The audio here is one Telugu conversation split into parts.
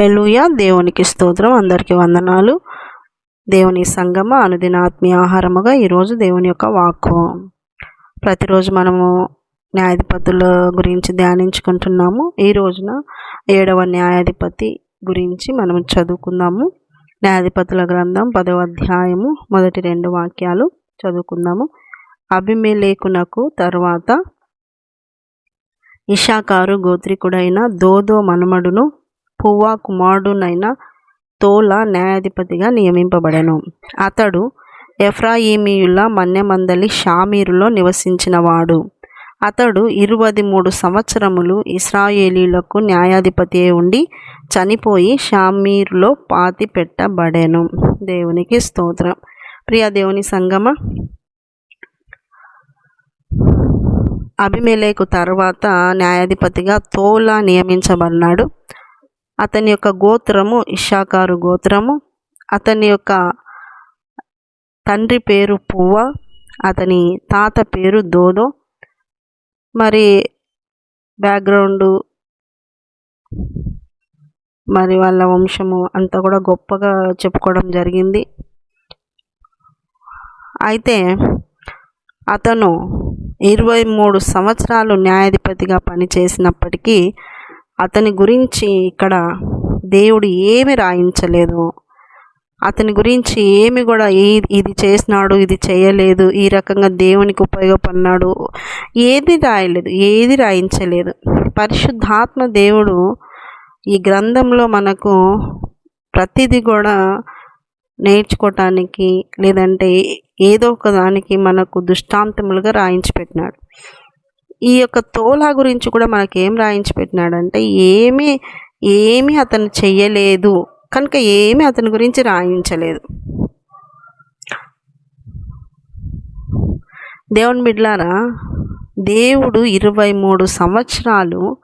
హల్లెలూయా. దేవునికి స్తోత్రం. అందరికీ వందనాలు. దేవుని సంగమ అనుదిన ఆత్మీయ ఆహారముగా ఈరోజు దేవుని యొక్క వాక్కు. ప్రతిరోజు మనము న్యాయాధిపతుల గురించి ధ్యానించుకుంటున్నాము. ఈ రోజున ఏడవ న్యాయాధిపతి గురించి మనం చదువుకుందాము. న్యాయాధిపతుల గ్రంథం పదవ అధ్యాయము మొదటి రెండు వాక్యాలు చదువుకుందాము. అభిమేలేకునకు తర్వాత ఇషాకారు గోత్రికుడైన దోదో మనుమడును పువ్వా కుమారుడునైన తోల న్యాయాధిపతిగా నియమింపబడెను. అతడు ఎఫ్రాయిమీయుల మన్యమందలి షామీరులో నివసించినవాడు. అతడు ఇరువది మూడు సంవత్సరములు ఇస్రాయేలీలకు న్యాయాధిపతి ఉండి చనిపోయి షామీరులో పాతి పెట్టబడెను దేవునికి స్తోత్రం. ప్రియ దేవుని సంగమ అభిమేలేకు తర్వాత న్యాయాధిపతిగా తోలా నియమించబడినాడు. అతని యొక్క గోత్రము ఇషాకారు గోత్రము. అతని యొక్క తండ్రి పేరు పువ్వ అతని తాత పేరు దోదో. మరి బ్యాక్గ్రౌండు మరి వాళ్ళ వంశము అంతా కూడా గొప్పగా చెప్పుకోవడం జరిగింది. అయితే అతను ఇరవై మూడు సంవత్సరాలు న్యాయాధిపతిగా పనిచేసినప్పటికీ అతని గురించి ఇక్కడ దేవుడు ఏమి రాయించలేదు. అతని గురించి ఏమి కూడా ఇది చేసినాడు ఇది చేయలేదు ఈ రకంగా దేవునికి ఉపయోగపడినాడు ఏది రాయలేదు ఏది రాయించలేదు. పరిశుద్ధాత్మ దేవుడు ఈ గ్రంథంలో మనకు ప్రతిదీ కూడా నేర్చుకోవటానికి లేదంటే ఏదో ఒక దానికి మనకు దృష్టాంతములుగా రాయించి పెట్టినాడు ఈ యొక్క తోలా గురించి కూడా మనకేం రాయించి పెట్టినాడంటే ఏమీ ఏమీ అతను చెయ్యలేదు. కనుక ఏమీ అతని గురించి రాయించలేదు. దేవుని బిడ్లారా దేవుడు ఇరవై మూడు సంవత్సరాలు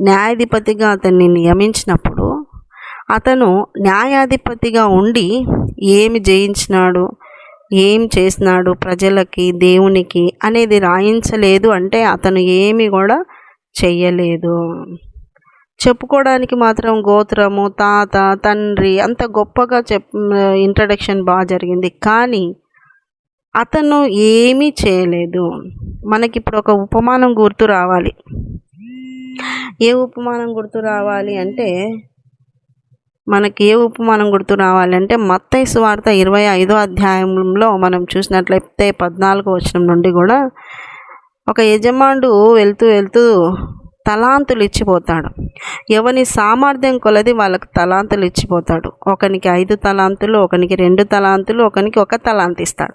న్యాయాధిపతిగా అతన్ని నియమించినప్పుడు అతను న్యాయాధిపతిగా ఉండి ఏమి జయించినాడు? ఏం చేసినాడు ప్రజలకి దేవునికి అనేది రాయించలేదు అంటే అతను ఏమి కూడా చెయ్యలేదు. చెప్పుకోవడానికి మాత్రం గోత్రము తాత తండ్రి అంత గొప్పగా చెప్ ఇంట్రడక్షన్ బాగా జరిగింది. కానీ అతను ఏమీ చేయలేదు. మనకి ఇప్పుడు ఒక ఉపమానం గుర్తు రావాలి. ఏ ఉపమానం గుర్తు రావాలి అంటే మనకి ఏ ఉపమానం గుర్తు రావాలంటే మత్తయి సువార్త ఇరవై ఐదో అధ్యాయంలో మనం చూసినట్లయితే పద్నాలుగు వచనం నుండి కూడా ఒక యజమానుడు వెళ్తూ వెళ్తూ తలాంతులు ఇచ్చిపోతాడు. ఎవని సామర్థ్యం కొలది వాళ్ళకు తలాంతులు ఇచ్చిపోతాడు. ఒకనికి ఐదు తలాంతులు ఒకనికి రెండు తలాంతులు ఒకనికి ఒక తలాంత ఇస్తాడు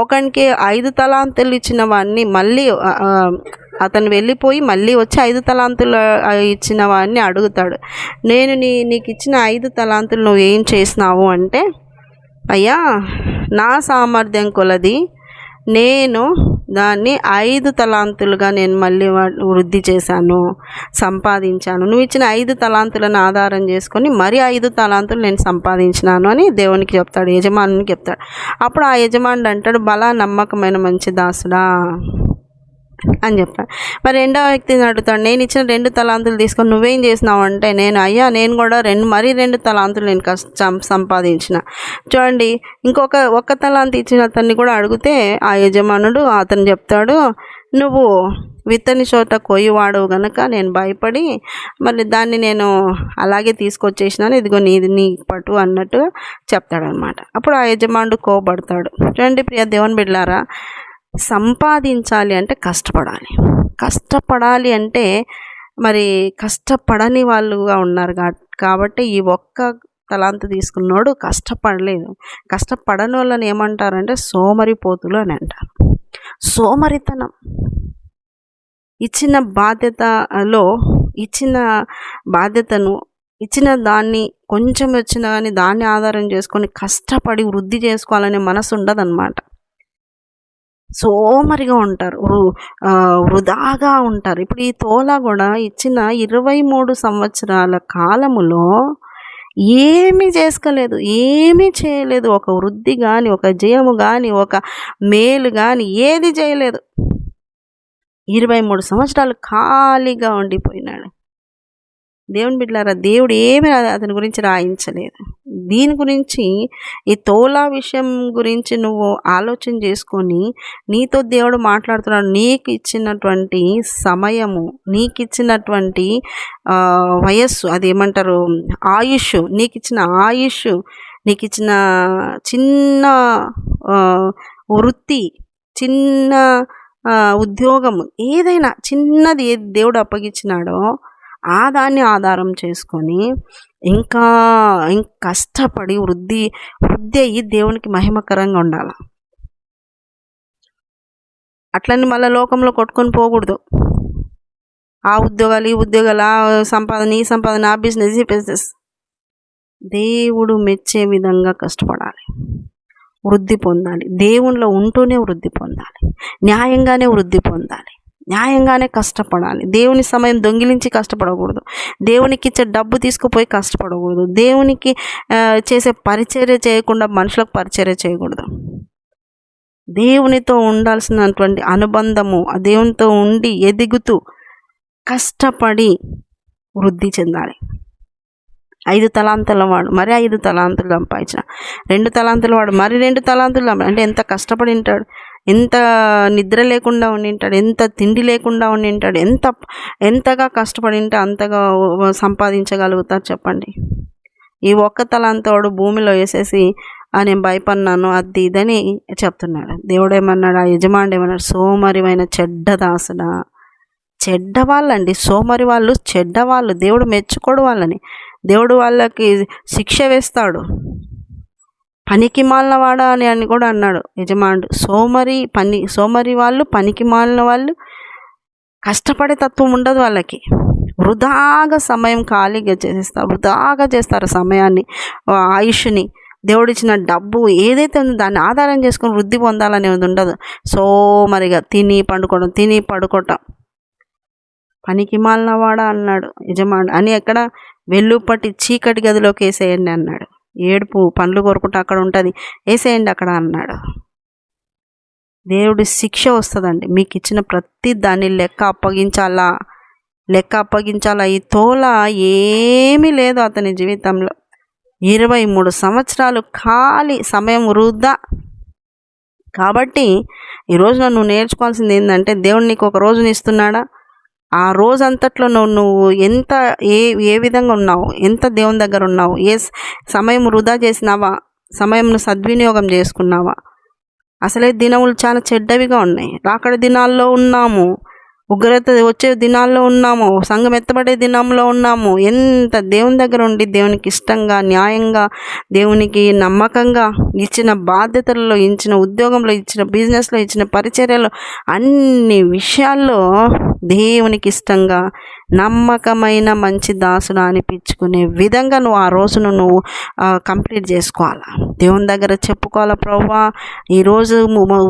ఒకనికి ఐదు తలాంతులు ఇచ్చిన వాడిని మళ్ళీ అతను వెళ్ళిపోయి మళ్ళీ వచ్చి ఐదు తలాంతులు ఇచ్చిన వాడిని అడుగుతాడు. నేను నీ నీకు ఇచ్చిన ఐదు తలాంతులు నువ్వు ఏం చేసినావు? అంటే అయ్యా నా సామర్థ్యం కొలది. నేను దాన్ని ఐదు తలాంతులుగా నేను మళ్ళీ వా- వృద్ధి చేశాను సంపాదించాను. నువ్వు ఇచ్చిన ఐదు తలాంతులను ఆధారం చేసుకొని మరి ఐదు తలాంతులు నేను సంపాదించినాను అని దేవునికి చెప్తాడు యజమానునికి చెప్తాడు. అప్పుడు ఆ యజమానుడు అంటాడు బలా నమ్మకమైన మంచి దాసుడా. అని చెప్పాను మరి రెండో వ్యక్తిని అడుగుతాడు నేను ఇచ్చిన రెండు తలాంతులు తీసుకొని నువ్వేం చేసినావు? అంటే నేను అయ్యా నేను కూడా రెండు మరీ రెండు తలాంతులు నేను కష్టం సంపాదించిన. చూడండి ఇంకొక ఒక్క తలాంతి ఇచ్చిన అతన్ని కూడా అడిగితే ఆ యజమానుడు అతను చెప్తాడు నువ్వు విత్తని చోట కొయ్యవాడు గనక నేను భయపడి మళ్ళీ దాన్ని నేను అలాగే తీసుకొచ్చేసినాను ఇదిగో నీది నీ పట్టు అన్నట్టుగా చెప్తాడనమాట. అప్పుడు ఆ యజమానుడు కోపడతాడు. చూడండి ప్రియ దేవుని బిడ్లారా సంపాదించాలి అంటే కష్టపడాలి. కష్టపడాలి అంటే మరి కష్టపడని వాళ్ళుగా ఉన్నారు కా- కాబట్టి ఈ ఒక్క తలాంత తీసుకున్నోడు కష్టపడలేదు. కష్టపడని వాళ్ళని ఏమంటారంటే సోమరిపోతులు అని అంటారు. సోమరితనం. ఇచ్చిన బాధ్యతలో ఇచ్చిన బాధ్యతను ఇచ్చిన దాన్ని కొంచెం వచ్చిన కానీ దాన్ని ఆధారం చేసుకొని కష్టపడి వృద్ధి చేసుకోవాలనే మనసు ఉండదన్నమాట. సోమరిగా ఉంటారు. వృ- వృధాగా ఉంటారు. ఇప్పుడు ఈ తోలా కూడా ఇచ్చిన ఇరవై మూడు సంవత్సరాల కాలములో ఏమీ చేసుకోలేదు. ఏమీ చేయలేదు. ఒక వృద్ధి కానీ ఒక జయము కానీ ఒక మేలు కానీ ఏది చేయలేదు. ఇరవై మూడు సంవత్సరాలు ఖాళీగా ఉండిపోయినాడు. దేవుని బిడ్డలారా దేవుడు ఏమీ అతని గురించి రాయించలేదు. దీని గురించి ఈ తోలా విషయం గురించి నువ్వు ఆలోచన చేసుకొని నీతో దేవుడు మాట్లాడుతున్నాడు నీకు ఇచ్చినటువంటి సమయము నీకు ఇచ్చినటువంటి వయస్సు అది ఏమంటారు ఆయుష్ నీకు ఇచ్చిన ఆయుష్ నీకు ఇచ్చిన చిన్న వృత్తి చిన్న ఉద్యోగం ఏదైనా చిన్నది ఏది దేవుడు అప్పగించినాడో ఆ దాన్ని ఆధారం చేసుకొని ఇంకా ఇంకా కష్టపడి వృద్ధి వృద్ధి అయ్యి దేవునికి మహిమకరంగా ఉండాలి. అట్లని మళ్ళీ లోకంలో కొట్టుకొని పోకూడదు. ఆ ఉద్యోగాలు ఈ ఉద్యోగాలు ఆ సంపాదన ఈ సంపాదన ఆ బిజినెస్ ఈ బిజినెస్. దేవుడు మెచ్చే విధంగా కష్టపడాలి. వృద్ధి పొందాలి. దేవునిలో ఉంటూనే వృద్ధి పొందాలి. న్యాయంగానే వృద్ధి పొందాలి. న్యాయంగానే కష్టపడాలి. దేవుని సమయం దొంగిలించి కష్టపడకూడదు. దేవునికి ఇచ్చే డబ్బు తీసుకుపోయి కష్టపడకూడదు. దేవునికి చేసే పరిచర్య చేయకుండా మనుషులకు పరిచర్య చేయకూడదు. దేవునితో ఉండాల్సినటువంటి అనుబంధము ఆ దేవునితో ఉండి ఎదుగుతూ కష్టపడి వృద్ధి చెందాలి. ఐదు తలాంతుల వాడు మరి ఐదు తలాంతులు సంపాదించిన. రెండు తలాంతుల వాడు మరి రెండు తలాంతులు అంటే ఎంత కష్టపడి ఉంటాడు? ఎంత నిద్ర లేకుండా ఉండింటాడు ఎంత తిండి లేకుండా ఉండింటాడు ఎంత ఎంతగా కష్టపడి ఉంటే అంతగా సంపాదించగలుగుతారు చెప్పండి. ఈ ఒక్క తలాంతోడు భూమిలో వేసేసి నేను భయపడినాను అది ఇదని చెప్తున్నాడు. దేవుడు ఏమన్నాడు ఆ యజమానుడు ఏమన్నాడు సోమరిమైన చెడ్డ దాసుడా. చెడ్డ వాళ్ళండి సోమరి వాళ్ళు చెడ్డవాళ్ళు దేవుడు మెచ్చుకోడు వాళ్ళని. దేవుడు వాళ్ళకి శిక్ష వేస్తాడు. పనికి మాలినవాడా అని అని కూడా అన్నాడు. యజమానుడు సోమరి పని సోమరి వాళ్ళు పనికి మాలిన వాళ్ళు కష్టపడే తత్వం ఉండదు వాళ్ళకి. వృధాగా సమయం ఖాళీగా చేస్తారు వృధాగా చేస్తారు సమయాన్ని ఆయుష్ని. దేవుడిచ్చిన డబ్బు ఏదైతే ఉందో దాన్ని ఆధారం చేసుకుని వృద్ధి పొందాలనేది ఉండదు. సోమరిగా తిని పండుకోవడం తిని పడుకోవటం. పనికి మాలినవాడా అన్నాడు యజమానుడు. అని ఎక్కడ వెల్లుపట్టి చీకటి గదిలోకి వేసేయండి అన్నాడు. ఏడుపు పండ్లు కోరుకుంటూ అక్కడ ఉంటుంది. వేసేయండి అక్కడ అన్నాడు. దేవుడి శిక్ష వస్తుందండి. మీకు ఇచ్చిన ప్రతి దాన్ని లెక్క అప్పగించాలా? లెక్క అప్పగించాలా? ఈ తోల ఏమీ లేదు అతని జీవితంలో. ఇరవై మూడు సంవత్సరాలు ఖాళీ సమయం వృద్ధా కాబట్టి ఈరోజు నువ్వు నేర్చుకోవాల్సింది ఏంటంటే దేవుడు నీకు ఒక రోజుని ఇస్తున్నాడా? ఆ రోజంతట్లో నువ్వు నువ్వు ఎంత ఏ ఏ విధంగా ఉన్నావు? ఎంత దేవుని దగ్గర ఉన్నావు? ఏ సమయం వృధా చేసినావా? సమయంను సద్వినియోగం చేసుకున్నావా? అసలే దినములు చాలా చెడ్డవిగా ఉన్నాయి. రాకడ దినాల్లో ఉన్నాము. ఉగ్రత వచ్చే దినాల్లో ఉన్నాము సంఘం ఎత్తబడే దినంలో ఉన్నాము. ఎంత దేవుని దగ్గర ఉండి దేవునికి ఇష్టంగా న్యాయంగా దేవునికి నమ్మకంగా ఇచ్చిన బాధ్యతలలో ఇచ్చిన ఉద్యోగంలో ఇచ్చిన బిజినెస్లో ఇచ్చిన పరిచర్యలో అన్ని విషయాల్లో దేవునికి ఇష్టంగా నమ్మకమైన మంచి దాసుడు అనిపించుకునే విధంగా నువ్వు ఆ రోజును నువ్వు కంప్లీట్ చేసుకోవాలా? దేవుని దగ్గర చెప్పుకోవాలా ప్రవ్వా ఈరోజు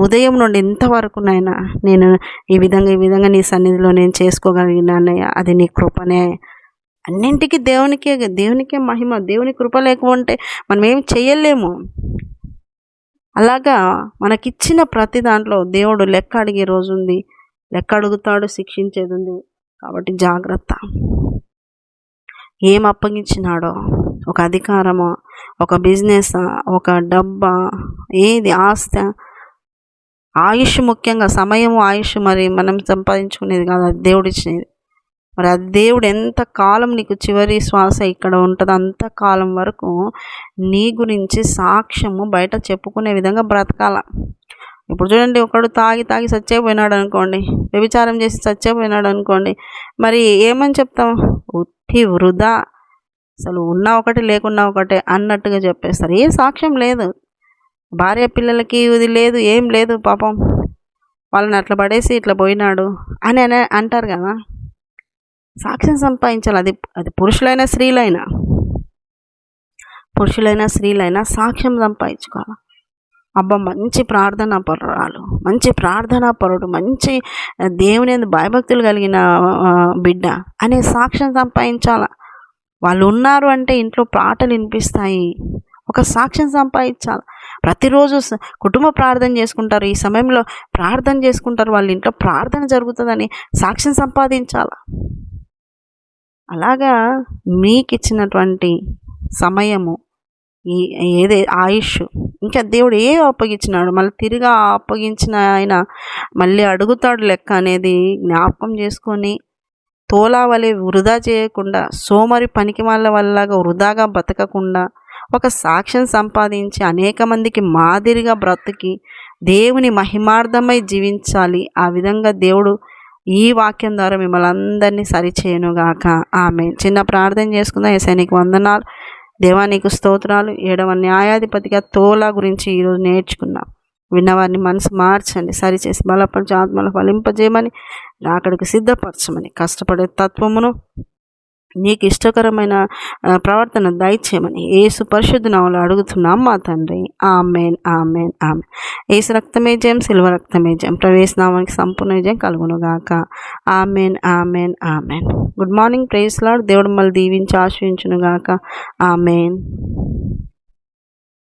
ఉదయం నుండి ఎంతవరకునైనా నేను ఈ విధంగా ఈ విధంగా నీ సన్నిధిలో నేను చేసుకోగలిగినానయ్యా అది నీ కృపనే. అన్నింటికీ దేవునికే దేవునికే మహిమ దేవుని కృప లేకుంటే మనం ఏం చేయలేము. అలాగా మనకిచ్చిన ప్రతి దాంట్లో దేవుడు లెక్క అడిగే రోజు ఉంది లెక్క అడుగుతాడు శిక్షించేది ఉంది కాబట్టి జాగ్రత్త. ఏం అప్పగించినాడో? ఒక అధికారమా? ఒక బిజినెస్? ఒక డబ్బా? ఏది? ఆస్తి? ఆయుష్ ముఖ్యంగా సమయం ఆయుష్ మరి మనం సంపాదించుకునేది కాదు అది దేవుడు ఇచ్చినది. మరి అది దేవుడు ఎంత కాలం నీకు చివరి శ్వాస ఇక్కడ ఉంటుందో అంత కాలం వరకు నీ గురించి సాక్ష్యము బయట చెప్పుకునే విధంగా బ్రతకాల. ఇప్పుడు చూడండి ఒకడు తాగి తాగి చచ్చేపోయినాడు అనుకోండి వ్యభిచారం చేసి చచ్చేపోయినాడు అనుకోండి మరి ఏమని చెప్తాం? ఉట్టి వృధా. అసలు ఉన్నా ఒకటి లేకున్నా ఒకటే అన్నట్టుగా చెప్పేస్తారు. ఏ సాక్ష్యం లేదు. భార్య పిల్లలకి ఇది లేదు ఏం లేదు పాపం. వాళ్ళని అట్లా పడేసి ఇట్లా పోయినాడు అని అనే అంటారు కదా. సాక్ష్యం సంపాదించాలి. అది అది పురుషులైనా స్త్రీలైనా. పురుషులైనా స్త్రీలైనా సాక్ష్యం సంపాదించుకోవాలి. అబ్బా మంచి ప్రార్థనా పరురాలు. మంచి ప్రార్థనా పరుడు మంచి దేవుని భయభక్తులు కలిగిన బిడ్డ అనే సాక్ష్యం సంపాదించాల? వాళ్ళు ఉన్నారు అంటే ఇంట్లో పాటలు వినిపిస్తాయి. ఒక సాక్ష్యం సంపాదించాలి? ప్రతిరోజు కుటుంబ ప్రార్థన చేసుకుంటారు. ఈ సమయంలో ప్రార్థన చేసుకుంటారు. వాళ్ళ ఇంట్లో ప్రార్థన జరుగుతుందని సాక్ష్యం సంపాదించాల? అలాగా మీకు ఇచ్చినటువంటి సమయము ఈ ఏదే ఆయుష్ ఇంకా దేవుడు ఏ అప్పగించినాడు? మళ్ళీ తిరిగి అప్పగించిన ఆయన మళ్ళీ అడుగుతాడు లెక్క అనేది జ్ఞాపకం చేసుకొని తోలా వలె వృధా చేయకుండా సోమరి పనికి వాళ్ళ వల్లగా వృధాగా బతకకుండా ఒక సాక్ష్యం సంపాదించి అనేక మందికి మాదిరిగా బ్రతికి దేవుని మహిమార్థమై జీవించాలి. ఆ విధంగా దేవుడు ఈ వాక్యం ద్వారా మిమ్మల్ని అందరినీ సరిచేయనుగాక ఆమె చిన్న ప్రార్థన చేసుకుందాం. ఎస్ఐ వందనాలు. దేవానికి స్తోత్రాలు ఏడవ న్యాయాధిపతిగా తోలా గురించి ఈరోజు నేర్చుకున్నాం. విన్నవారిని మనసు మార్చండి సరిచేసి బలపరిచి ఆత్మలు ఫలింపజేయమని రాకడికి సిద్ధపరచమని. కష్టపడే తత్వమును నీకు ఇష్టకరమైన ప్రవర్తన దయచేయమని ఏసు పరిశుద్ధ నామలు అడుగుతున్నాం మా తండ్రి. ఆమెన్ ఆమెన్ ఆమె ఏసు రక్తమే జయం సిల్వ రక్తమే జయం. ప్రవేశనామానికి సంపూర్ణ విజయం కలుగునుగాక. Amen amen amen. Good morning praise lord. దేవుడు మళ్ళీ దీవించి ఆశ్రయించునుగాక. ఆమెన్.